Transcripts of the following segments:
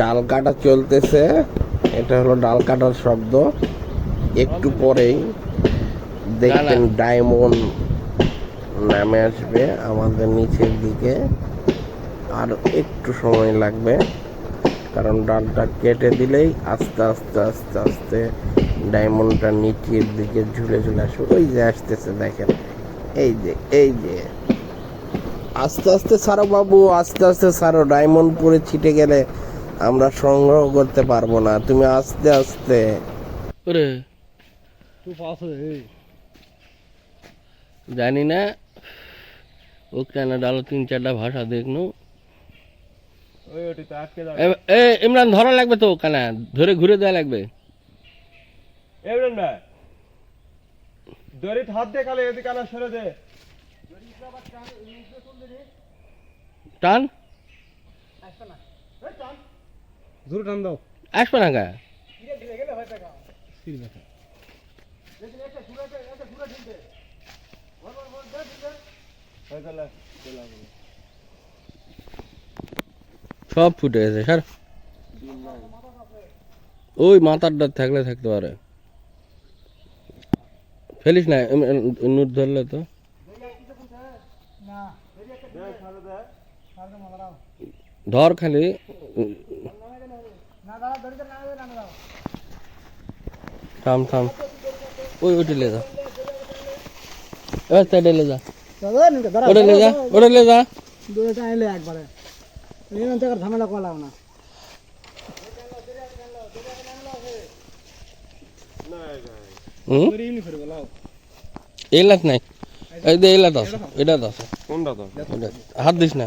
ডাল কাটা চলতেছে। এটা হলো ডাল কাটার শব্দ। একটু পরেই দেখবেন ডায়মন্ড নামে আসবে আমাদের নিচের দিকে। আর একটু সময় লাগবে কারণ ডালটা কেটে দিলেই আস্তে আস্তে আস্তে আস্তে ডায়মন্ডটা নিচের দিকে ঝুলে ঝুলে আসবে। ওই যে আসতেছে দেখেন। এই যে এই যে। আস্তে আস্তে সারো বাবু আস্তে আস্তে সারো ডায়মন্ড পরে ছিটে গেলে আমরা সংগ্রহ করতে পারব না। তুমি আস্তে আস্তে। জানি না। ও কেন ডালো তিন চারটা ভাষা দেখনু। ইমরান ধরা লাগবে তো কেন ধরে ঘুরে দেওয়া লাগবে। টান। জোর টান দাও। আসবে না গা। সব ফুটে গেছে স্যার ওই মাথারটা থাকলে থাকতে পারে। ফেলিস না নুট ধরলে তো। ধর খালি। থাম থাম। ওই ওটি লে যা। এবার সাইডে লে যা। ওটা লে যা ওটা লে যা। দুটো এলে একবারে এমন থেকে ঝামেলা করলাম না এলাত নাই এই যে এলাত আছে এটা আছে। কোনটা তো? হাত দিস না।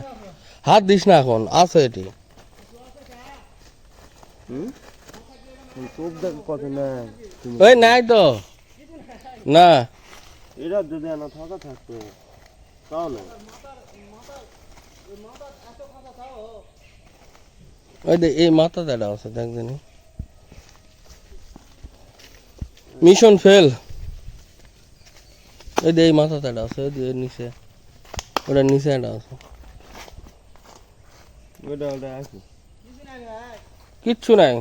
হাত দিস না এখন আছে এটি। ওই নাই তো। না। এটা যদি আনা থাকা থাকতো তাহলে? ওই যে এই মাথা দাঁড়া আছে দেখ জানি। মিশন ফেল ওই যে এই মাথা দাঁড়া আছে ওই এর নিচে। ওটার নিচে একটা আছে। ওটা ওটা আছে। কিচ্ছু নাই।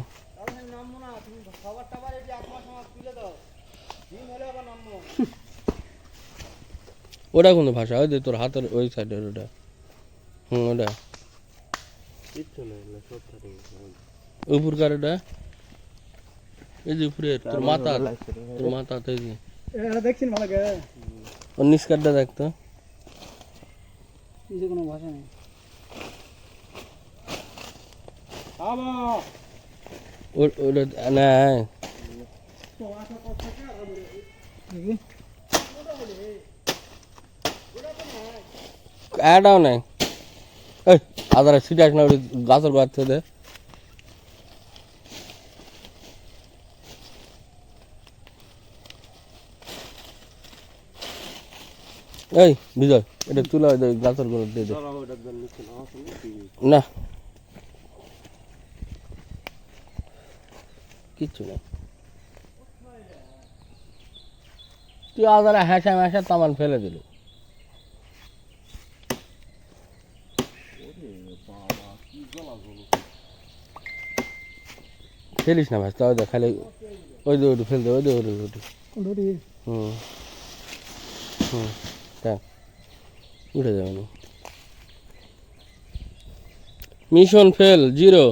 ওটা কোনো ভাষা? ওই যে তোর হাতের ওই সাইডের ওটা। হুম ওটা। উপরকার ওটা। এই যে উপরে তোর মাথা তোর মাথা এই যে। দেখছেন ভালো গে ওর নিষ্কারটা দেখতো কোনো ভাষা নেই। আবা ওর নাই। এই আদারে সিটে আস না ওই গাছের গাছ থেকে দে। এই বিজয় এটা তুলে গাছের গোড়া দিয়ে দে। না। কিচ্ছু নেই। তুই আদারে হ্যাঁসা ম্যাসা তামান ফেলে দিল। ফেলিস না ভাই, তাও দেখ, খালি ওই যে ওটি ফেল দে, ওই যে ওটি ওটি হুম। হুম, দেখ, উঠে যাবে মিশন ফেল, জিরো।